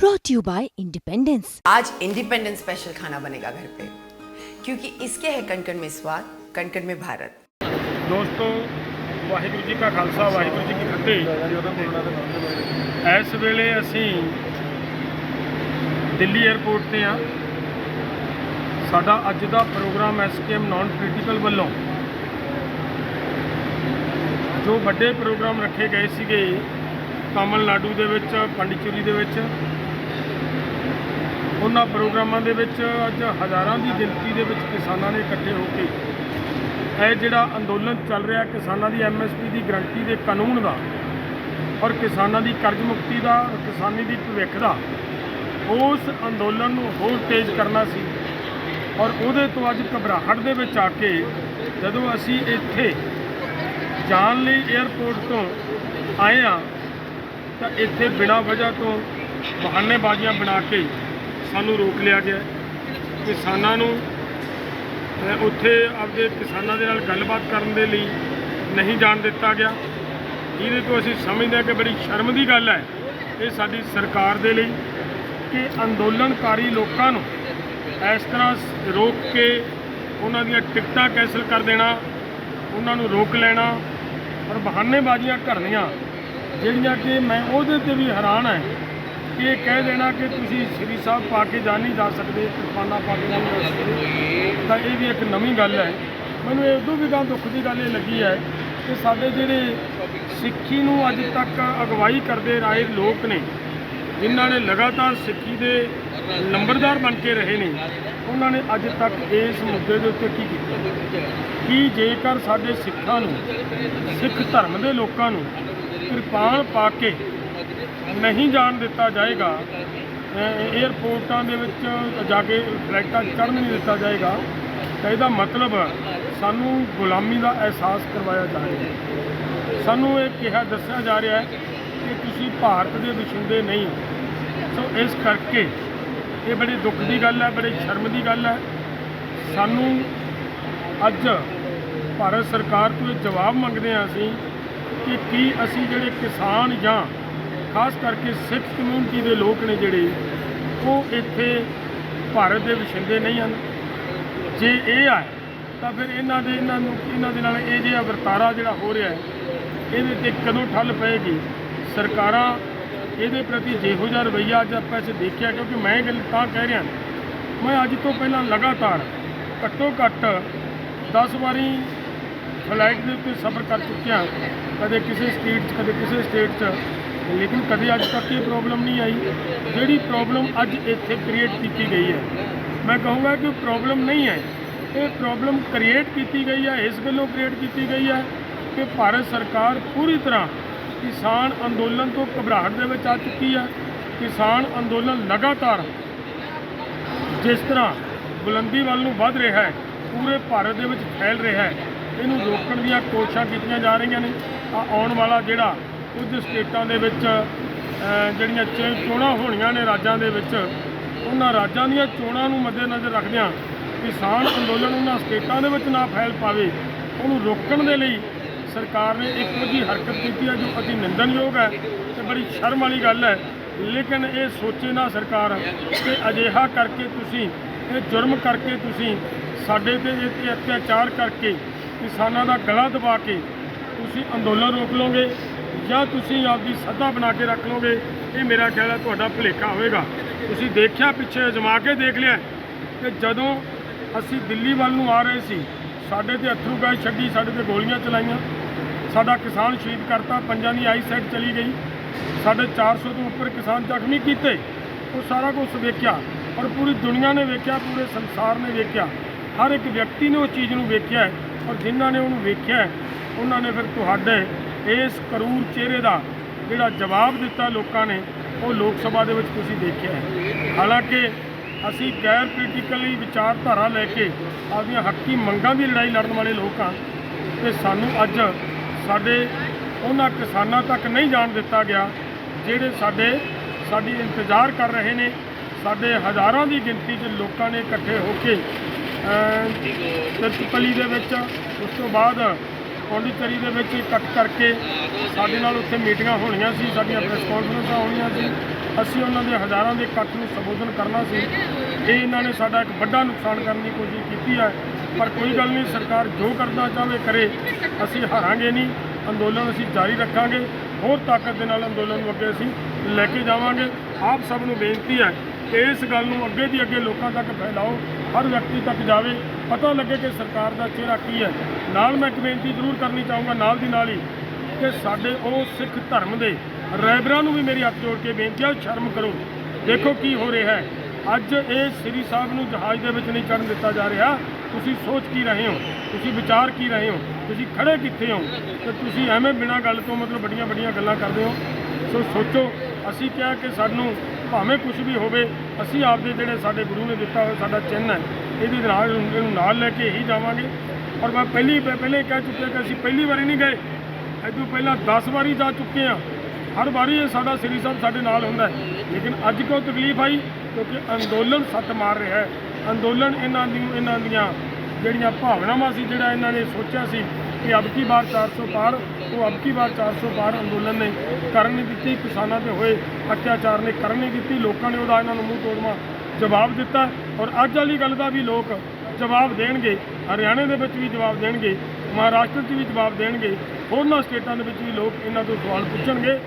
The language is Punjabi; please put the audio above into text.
ब्रॉट यू बाय इंडिपेंडेंस आज इंडिपेंडेंस स्पेशल खाना बनेगा घर पे क्योंकि इसके है कनकन में स्वाद कनकन में भारत। दोस्तों वाहेगुरु जी का खालसा वाहेगुरु जी की फतेह। इस वेले असी दिल्ली एयरपोर्ट पे हाँ साडा अज का program S K M non critical वालों जो बड़े प्रोग्राम रखे गए थे तमिलनाडु के पांडिचुरी के ਉਹਨਾਂ ਪ੍ਰੋਗਰਾਮਾਂ ਦੇ ਵਿੱਚ ਅੱਜ ਹਜ਼ਾਰਾਂ ਦੀ ਗਿਣਤੀ ਦੇ ਵਿੱਚ ਕਿਸਾਨਾਂ ਨੇ ਇਕੱਠੇ ਹੋ ਕੇ ਇਹ ਜਿਹੜਾ ਅੰਦੋਲਨ ਚੱਲ ਰਿਹਾ, ਕਿਸਾਨਾਂ ਦੀ ਐਮਐਸਪੀ ਦੀ ਗਰੰਟੀ ਦੇ ਕਾਨੂੰਨ ਦਾ ਔਰ ਕਿਸਾਨਾਂ ਦੀ ਕਰਜ਼ ਮੁਕਤੀ ਦਾ ਔਰ ਕਿਸਾਨੀ ਦੀ ਭਵਿੱਖ ਦਾ, ਉਸ ਅੰਦੋਲਨ ਨੂੰ ਹੋਰ ਤੇਜ਼ ਕਰਨਾ ਸੀ ਔਰ ਉਹਦੇ ਤੋਂ ਅੱਜ ਘਬਰਾਹਟ ਦੇ ਵਿੱਚ ਆ ਕੇ ਜਦੋਂ ਅਸੀਂ ਇੱਥੇ ਜਾਣ ਲਈ 에ਅਰਪੋਰਟ ਤੋਂ ਆਏ ਆ ਤਾਂ ਇੱਥੇ ਬਿਨਾਂ ਵਜ੍ਹਾ ਤੋਂ ਬਹਾਨੇਬਾਜ਼ੀਆਂ ਬਣਾ ਕੇ ਸਾਨੂੰ ਰੋਕ ਲਿਆ ਗਿਆ ਕਿਸਾਨਾਂ ਨੂੰ ਉੱਥੇ ਆਪਦੇ ਕਿਸਾਨਾਂ ਦੇ ਨਾਲ ਗੱਲਬਾਤ ਕਰਨ ਦੇ ਲਈ ਨਹੀਂ ਜਾਣ ਦਿੱਤਾ ਗਿਆ। ਜਿਹਦੇ ਤੋਂ ਅਸੀਂ ਸਮਝਦੇ ਹਾਂ ਕਿ ਬੜੀ ਸ਼ਰਮ ਦੀ ਗੱਲ ਹੈ ਇਹ ਸਾਡੀ ਸਰਕਾਰ ਦੇ ਲਈ ਕਿ ਅੰਦੋਲਨਕਾਰੀ ਲੋਕਾਂ ਨੂੰ ਇਸ ਤਰ੍ਹਾਂ ਰੋਕ ਕੇ ਉਹਨਾਂ ਦੀਆਂ ਟਿਕਟਾਂ ਕੈਂਸਲ ਕਰ ਦੇਣਾ, ਉਹਨਾਂ ਨੂੰ ਰੋਕ ਲੈਣਾ ਔਰ ਬਹਾਨੇਬਾਜ਼ੀਆਂ ਕਰਨੀਆਂ ਜਿਹੜੀਆਂ ਕਿ ਮੈਂ ਉਹਦੇ ਤੇ ਵੀ ਹੈਰਾਨ ਹੈ। ਇਹ ਕਹਿ ਦੇਣਾ ਕਿ ਤੁਸੀਂ ਸ੍ਰੀ ਸਾਹਿਬ ਪਾ ਕੇ ਜਾ ਨਹੀਂ ਜਾ ਸਕਦੇ, ਕਿਰਪਾਨਾਂ ਪਾ ਕੇ ਨਹੀਂ ਜਾ ਸਕਦੇ। ਤਾਂ ਇਹ ਵੀ ਇੱਕ ਨਵੀਂ ਗੱਲ ਹੈ। ਮੈਨੂੰ ਇਹ ਉਦੋਂ ਵੀ ਗੱਲ ਦੁੱਖ ਦੀ ਗੱਲ ਇਹ ਲੱਗੀ ਹੈ ਕਿ ਸਾਡੇ ਜਿਹੜੇ ਸਿੱਖੀ ਨੂੰ ਅੱਜ ਤੱਕ ਅਗਵਾਈ ਕਰਦੇ ਰਾਏ ਲੋਕ ਨੇ, ਜਿਨ੍ਹਾਂ ਨੇ ਲਗਾਤਾਰ ਸਿੱਖੀ ਦੇ ਨੰਬਰਦਾਰ ਬਣ ਕੇ ਰਹੇ ਨੇ, ਉਹਨਾਂ ਨੇ ਅੱਜ ਤੱਕ ਇਸ ਮੁੱਦੇ ਦੇ ਉੱਤੇ ਕੀ ਕੀਤਾ? ਕਿ ਜੇਕਰ ਸਾਡੇ ਸਿੱਖਾਂ ਨੂੰ, ਸਿੱਖ ਧਰਮ ਦੇ ਲੋਕਾਂ ਨੂੰ ਕਿਰਪਾਨ ਪਾ ਕੇ ਨਹੀਂ ਜਾਣ ਦਿੱਤਾ ਜਾਏਗਾ। ਅ, ਏਅਰਪੋਰਟਾਂ ਦੇ ਵਿੱਚ ਜਾ ਕੇ ਫਲਾਈਟਾਂ ਚੜ੍ਹਨ ਨਹੀਂ ਦਿੱਤਾ ਜਾਏਗਾ। ਤਾਂ ਇਹਦਾ ਮਤਲਬ ਸਾਨੂੰ ਗੁਲਾਮੀ ਦਾ ਅਹਿਸਾਸ ਕਰਵਾਇਆ ਜਾ ਰਿਹਾ ਹੈ। ਸਾਨੂੰ ਇਹ ਕਿਹਾ ਦੱਸਿਆ ਜਾ ਰਿਹਾ ਹੈ ਕਿ ਤੁਸੀਂ ਭਾਰਤ ਦੇ ਵਸਿੰਦੇ ਨਹੀਂ। ਸੋ ਇਸ ਕਰਕੇ ਇਹ ਬੜੀ ਦੁੱਖ ਦੀ ਗੱਲ ਹੈ ਬੜੀ ਸ਼ਰਮ ਦੀ ਗੱਲ ਹੈ। ਸਾਨੂੰ ਅੱਜ ਭਾਰਤ ਸਰਕਾਰ ਤੋਂ ਇਹ ਜਵਾਬ ਮੰਗਦੇ ਹਾਂ ਅਸੀਂ ਕਿ ਕੀ ਅਸੀਂ ਜਿਹੜੇ ਕਿਸਾਨ ਜਾਂ ਖਾਸ ਕਰਕੇ ਸਿੱਖ ਕਮਿਊਨਿਟੀ ਦੇ ਲੋਕ ਨੇ ਜਿਹੜੇ, ਉਹ ਇੱਥੇ ਭਾਰਤ ਦੇ ਵਸਿੰਦੇ ਨਹੀਂ ਹਨ। ਜੇ ਇਹ ਆ ਤਾਂ ਫਿਰ ਇਹਨਾਂ ਦੇ, ਇਹਨਾਂ ਨੂੰ, ਇਹਨਾਂ ਦੇ ਨਾਲ ਇਹ ਜਿਹੜਾ ਵਰਤਾਰਾ ਜਿਹੜਾ ਹੋ ਰਿਹਾ ਹੈ, ਇਹਦੇ ਤੇ ਕਦੋਂ ਠੱਲ ਪਏਗੀ? ਸਰਕਾਰਾਂ ਇਹਦੇ ਪ੍ਰਤੀ ਜਿਹੋ ਜਿਹਾ ਰਵੱਈਆ ਅੱਜ ਆਪਾਂ ਇੱਥੇ ਦੇਖਿਆ, ਕਿਉਂਕਿ ਮੈਂ ਇਹ ਗੱਲ ਤਾਂ ਕਹਿ ਰਿਹਾ, ਮੈਂ ਅੱਜ ਤੋਂ ਪਹਿਲਾਂ ਲਗਾਤਾਰ ਘੱਟੋ ਘੱਟ 10 ਵਾਰੀ ਫਲਾਈਟ ਦੇ ਉੱਤੇ ਸਫ਼ਰ ਕਰ ਚੁੱਕਿਆ ਕਦੇ ਕਿਸੇ ਸਟੇਟ 'ਚ, ਕਦੇ ਕਿਸੇ ਸਟੇਟ 'ਚ। ਲੇਕਿਨ ਕਦੇ ਅੱਜ ਤੱਕ ਇਹ ਪ੍ਰੋਬਲਮ ਨਹੀਂ ਆਈ। ਜਿਹੜੀ ਪ੍ਰੋਬਲਮ ਅੱਜ ਇੱਥੇ ਕ੍ਰੀਏਟ ਕੀਤੀ ਗਈ ਹੈ। ਮੈਂ ਕਹੂੰਗਾ ਕਿ ਪ੍ਰੋਬਲਮ ਨਹੀਂ ਹੈ। ਇਹ ਪ੍ਰੋਬਲਮ ਕ੍ਰੀਏਟ ਕੀਤੀ ਗਈ ਹੈ, ਇਸ ਗੱਲੋਂ ਕ੍ਰੀਏਟ ਕੀਤੀ ਗਈ ਹੈ ਕਿ ਭਾਰਤ ਸਰਕਾਰ ਪੂਰੀ ਤਰ੍ਹਾਂ ਕਿਸਾਨ ਅੰਦੋਲਨ ਤੋਂ ਘਬਰਾਹਟ ਦੇ ਵਿੱਚ ਆ ਚੁੱਕੀ ਹੈ। ਕਿਸਾਨ ਅੰਦੋਲਨ ਲਗਾਤਾਰ ਜਿਸ ਤਰ੍ਹਾਂ ਬੁਲੰਦੀ ਵੱਲ ਨੂੰ ਵੱਧ ਰਿਹਾ ਹੈ, ਪੂਰੇ ਭਾਰਤ ਦੇ ਵਿੱਚ ਫੈਲ ਰਿਹਾ ਹੈ। ਇਹਨੂੰ ਰੋਕਣ ਦੀਆਂ ਕੋਸ਼ਿਸ਼ਾਂ ਕੀਤੀਆਂ ਜਾ ਰਹੀਆਂ ਨੇ। ਆ ਆਉਣ ਵਾਲਾ ਜਿਹੜਾ ਕੁਝ ਸਟੇਟਾਂ ਦੇ ਵਿੱਚ ਜਿਹੜੀਆਂ ਚੋਣਾਂ ਹੋਣੀਆਂ ਨੇ ਰਾਜਾਂ ਦੇ ਵਿੱਚ, ਉਹਨਾਂ ਰਾਜਾਂ ਦੀਆਂ ਚੋਣਾਂ ਨੂੰ ਮੱਦੇਨਜ਼ਰ ਰੱਖਦਿਆਂ ਕਿਸਾਨ ਅੰਦੋਲਨ ਉਹਨਾਂ ਸਟੇਟਾਂ ਦੇ ਵਿੱਚ ਨਾ ਫੈਲ ਪਾਵੇ, ਉਹਨੂੰ ਰੋਕਣ ਦੇ ਲਈ ਸਰਕਾਰ ਨੇ ਇੱਕ ਉਹਦੀ ਹਰਕਤ ਕੀਤੀ ਹੈ ਜੋ ਅਤੀ ਨਿੰਦਣਯੋਗ ਹੈ ਤੇ ਬੜੀ ਸ਼ਰਮ ਵਾਲੀ ਗੱਲ ਹੈ। ਲੇਕਿਨ ਇਹ ਸੋਚੇ ਨਾ ਸਰਕਾਰ ਕਿ ਅਜਿਹਾ ਕਰਕੇ ਤੁਸੀਂ, ਇਹ ਜੁਰਮ ਕਰਕੇ ਤੁਸੀਂ ਸਾਡੇ ਤੇ ਇਹ ਅਤਿਆਚਾਰ ਕਰਕੇ ਕਿਸਾਨਾਂ ਦਾ ਗਲਾ ਦਬਾ ਕੇ ਤੁਸੀਂ ਅੰਦੋਲਨ ਰੋਕ ਲਓਗੇ। ਜਾਂ ਤੁਸੀਂ ਆਪਦੀ ਸੱਤਾ ਬਣਾ ਕੇ ਰੱਖ ਲਓਗੇ, ਇਹ ਮੇਰਾ ਖਿਆਲ ਹੈ ਤੁਹਾਡਾ ਭੁਲੇਖਾ ਹੋਵੇਗਾ। ਤੁਸੀਂ ਦੇਖਿਆ, ਪਿੱਛੇ ਅਜਮਾ ਕੇ ਦੇਖ ਲਿਆ ਕਿ ਜਦੋਂ ਅਸੀਂ ਦਿੱਲੀ ਵੱਲ ਨੂੰ ਆ ਰਹੇ ਸੀ, ਸਾਡੇ ਤੇ ਅਥਰੂ ਗੈਸ ਛੱਡੀ, ਸਾਡੇ ਤੇ ਗੋਲੀਆਂ ਚਲਾਈਆਂ। ਸਾਡਾ ਕਿਸਾਨ ਸ਼ਹੀਦ ਕਰਤਾ, ਪੰਜਾਂ ਦੀ ਆਈ ਸਾਈਡ ਚਲੀ ਗਈ। ਸਾਡੇ 400 ਤੋਂ ਉੱਪਰ ਕਿਸਾਨ ਜ਼ਖਮੀ ਕੀਤੇ। ਉਹ ਸਾਰਾ ਕੁਝ ਵੇਖਿਆ ਔਰ ਪੂਰੀ ਦੁਨੀਆ ਨੇ ਵੇਖਿਆ, ਪੂਰੇ ਸੰਸਾਰ ਨੇ ਵੇਖਿਆ। ਹਰ ਇੱਕ ਵਿਅਕਤੀ ਨੇ ਉਸ ਚੀਜ਼ ਨੂੰ ਵੇਖਿਆ ਔਰ ਜਿਨ੍ਹਾਂ ਨੇ ਉਹਨੂੰ ਵੇਖਿਆ ਉਹਨਾਂ ਨੇ ਫਿਰ ਤੁਹਾਡੇ ਇਸ ਕਰੂਰ ਚਿਹਰੇ ਦਾ ਜਿਹੜਾ ਜਵਾਬ ਦਿੱਤਾ ਲੋਕਾਂ ਨੇ, ਉਹ ਲੋਕ ਸਭਾ ਦੇ ਵਿੱਚ ਤੁਸੀਂ ਦੇਖਿਆ ਹੈ। ਹਾਲਾਂਕਿ ਅਸੀਂ ਗੈਰ ਪੋਲੀਟੀਕਲੀ ਵਿਚਾਰਧਾਰਾ ਲੈ ਕੇ ਆਪਦੀਆਂ ਹੱਕੀ ਮੰਗਾਂ ਦੀ ਲੜਾਈ ਲੜਨ ਵਾਲੇ ਲੋਕ ਹਾਂ ਤੇ ਸਾਨੂੰ ਅੱਜ ਸਾਡੇ ਉਹਨਾਂ ਕਿਸਾਨਾਂ ਤੱਕ ਨਹੀਂ ਜਾਣ ਦਿੱਤਾ ਗਿਆ, ਜਿਹੜੇ ਸਾਡੇ, ਸਾਡੀ ਇੰਤਜ਼ਾਰ ਕਰ ਰਹੇ ਨੇ। ਸਾਡੇ ਹਜ਼ਾਰਾਂ ਦੀ ਗਿਣਤੀ 'ਚ ਲੋਕਾਂ ਨੇ ਇਕੱਠੇ ਹੋ ਕੇ ਤਿਰਪਲੀ ਦੇ ਵਿੱਚ, ਉਸ ਤੋਂ ਬਾਅਦ ਪੌਂਡੀਚੇਰੀ ਦੇ ਵਿੱਚ ਇਕੱਠ ਕਰਕੇ ਸਾਡੇ ਨਾਲ ਉੱਥੇ ਮੀਟਿੰਗਾਂ ਹੋਣੀਆਂ ਸੀ, ਸਾਡੀਆਂ ਪ੍ਰੈਸ ਕਾਨਫਰੰਸਾਂ ਹੋਣੀਆਂ ਸੀ। ਅਸੀਂ ਉਹਨਾਂ ਦੇ ਹਜ਼ਾਰਾਂ ਦੇ ਇਕੱਠ ਨੂੰ ਸੰਬੋਧਨ ਕਰਨਾ ਸੀ। ਇਹ ਇਹਨਾਂ ਨੇ ਸਾਡਾ ਇੱਕ ਵੱਡਾ ਨੁਕਸਾਨ ਕਰਨ ਦੀ ਕੋਸ਼ਿਸ਼ ਕੀਤੀ ਹੈ। ਪਰ ਕੋਈ ਗੱਲ ਨਹੀਂ, ਸਰਕਾਰ ਜੋ ਕਰਨਾ ਚਾਹਵੇ ਕਰੇ। ਅਸੀਂ ਹਾਰਾਂਗੇ ਨਹੀਂ, ਅੰਦੋਲਨ ਅਸੀਂ ਜਾਰੀ ਰੱਖਾਂਗੇ। ਹੋਰ ਤਾਕਤ ਦੇ ਨਾਲ ਅੰਦੋਲਨ ਨੂੰ ਅੱਗੇ ਅਸੀਂ ਲੈ ਕੇ ਜਾਵਾਂਗੇ। ਆਪ ਸਭ ਨੂੰ ਬੇਨਤੀ ਹੈ ਕਿ ਇਸ ਗੱਲ ਨੂੰ ਅੱਗੇ ਦੀ ਅੱਗੇ ਲੋਕਾਂ ਤੱਕ ਫੈਲਾਓ, ਹਰ ਵਿਅਕਤੀ ਤੱਕ ਜਾਵੇ। ਪਤਾ ਲੱਗੇ ਕਿ ਸਰਕਾਰ ਦਾ ਚਿਹਰਾ ਕੀ ਹੈ। ਨਾਲ ਮੈਂ ਇੱਕ ਬੇਨਤੀ ਜ਼ਰੂਰ ਕਰਨੀ ਚਾਹੂੰਗਾ, ਨਾਲ ਦੀ ਨਾਲ ਹੀ ਕਿ ਸਾਡੇ ਉਹ ਸਿੱਖ ਧਰਮ ਦੇ ਰਹਿਬਰਾਂ ਨੂੰ ਵੀ ਮੇਰੀ ਹੱਥ ਜੋੜ ਕੇ ਬੇਨਤੀ ਹੈ ਸ਼ਰਮ ਕਰੋ। ਦੇਖੋ ਕੀ ਹੋ ਰਿਹਾ ਹੈ। ਅੱਜ ਇਹ ਸ੍ਰੀ ਸਾਹਿਬ ਨੂੰ ਜਹਾਜ਼ ਦੇ ਵਿੱਚ ਨਹੀਂ ਚੜ੍ਹਨ ਦਿੱਤਾ ਜਾ ਰਿਹਾ। ਤੁਸੀਂ ਸੋਚ ਕੀ ਰਹੇ ਹੋ? ਤੁਸੀਂ ਵਿਚਾਰ ਕੀ ਰਹੇ ਹੋ? ਤੁਸੀਂ ਖੜੇ ਕਿੱਥੇ ਹੋ? ਤੇ ਤੁਸੀਂ ਐਵੇਂ ਬਿਨਾਂ ਗੱਲ ਤੋਂ ਮਤਲਬ ਵੱਡੀਆਂ ਵੱਡੀਆਂ ਗੱਲਾਂ ਕਰਦੇ ਹੋ। ਸੋ ਸੋਚੋ, ਅਸੀਂ ਕਿਹਾ ਕਿ ਸਾਨੂੰ ਭਾਵੇਂ ਕੁਝ ਵੀ ਹੋਵੇ, ਅਸੀਂ ਆਪਦੇ ਜਿਹੜੇ ਸਾਡੇ ਗੁਰੂ ਨੇ ਦਿੱਤਾ ਹੋਇਆ ਸਾਡਾ ਚਿੰਨ੍ਹ ਹੈ, ਇਹਦੇ ਨਾਲ ਇਹਨੂੰ ਨਾਲ ਲੈ ਕੇ ਹੀ ਜਾਵਾਂਗੇ। ਔਰ ਮੈਂ ਪਹਿਲੀ, ਮੈਂ ਪਹਿਲੇ ਹੀ ਕਹਿ ਚੁੱਕਿਆ ਕਿ ਅਸੀਂ ਪਹਿਲੀ ਵਾਰੀ ਨਹੀਂ ਗਏ। ਇਹ ਤੋਂ ਪਹਿਲਾਂ 10 ਵਾਰੀ ਜਾ ਚੁੱਕੇ ਹਾਂ। ਹਰ ਵਾਰੀ ਇਹ ਸਾਡਾ ਸ੍ਰੀ ਸਾਹਿਬ ਸਾਡੇ ਨਾਲ ਹੁੰਦਾ ਲੇਕਿਨ ਅੱਜ ਕਿਉਂ ਤਕਲੀਫ ਆਈ ਕਿਉਂਕਿ ਅੰਦੋਲਨ ਸੱਟ ਮਾਰ ਰਿਹਾ ਹੈ। ਅੰਦੋਲਨ ਇਹਨਾਂ ਦੀ, ਇਹਨਾਂ ਦੀਆਂ ਜਿਹੜੀਆਂ ਭਾਵਨਾਵਾਂ ਸੀ, ਜਿਹੜਾ ਇਹਨਾਂ ਨੇ ਸੋਚਿਆ ਸੀ ਕਿ ਅਬ ਕੀ ਵਾਰ 400 ਪਾਰ, ਉਹ ਅਬ ਕੀ ਵਾਰ 400 ਪਾਰ ਅੰਦੋਲਨ ਨੇ ਕਰਨ ਨਹੀਂ ਦਿੱਤੀ, ਕਿਸਾਨਾਂ ਤੇ ਹੋਏ ਅਤਿਆਚਾਰ ਨੇ ਕਰਨ ਨਹੀਂ ਦਿੱਤੀ, ਲੋਕਾਂ ਨੇ ਉਹਦਾ ਇਹਨਾਂ ਨੂੰ ਮੂੰਹ ਤੋੜਵਾ ਜਵਾਬ ਦਿੱਤਾ ਔਰ ਅੱਜ ਵਾਲੀ ਗੱਲ ਦਾ ਵੀ ਲੋਕ ਜਵਾਬ ਦੇਣਗੇ, ਹਰਿਆਣੇ ਦੇ ਵਿੱਚ ਵੀ ਜਵਾਬ ਦੇਣਗੇ, ਮਹਾਰਾਸ਼ਟਰ 'ਚ ਵੀ ਜਵਾਬ ਦੇਣਗੇ, ਹੋਰਨਾਂ ਸਟੇਟਾਂ ਦੇ ਵਿੱਚ ਵੀ ਲੋਕ ਇਹਨਾਂ ਤੋਂ ਸਵਾਲ ਪੁੱਛਣਗੇ।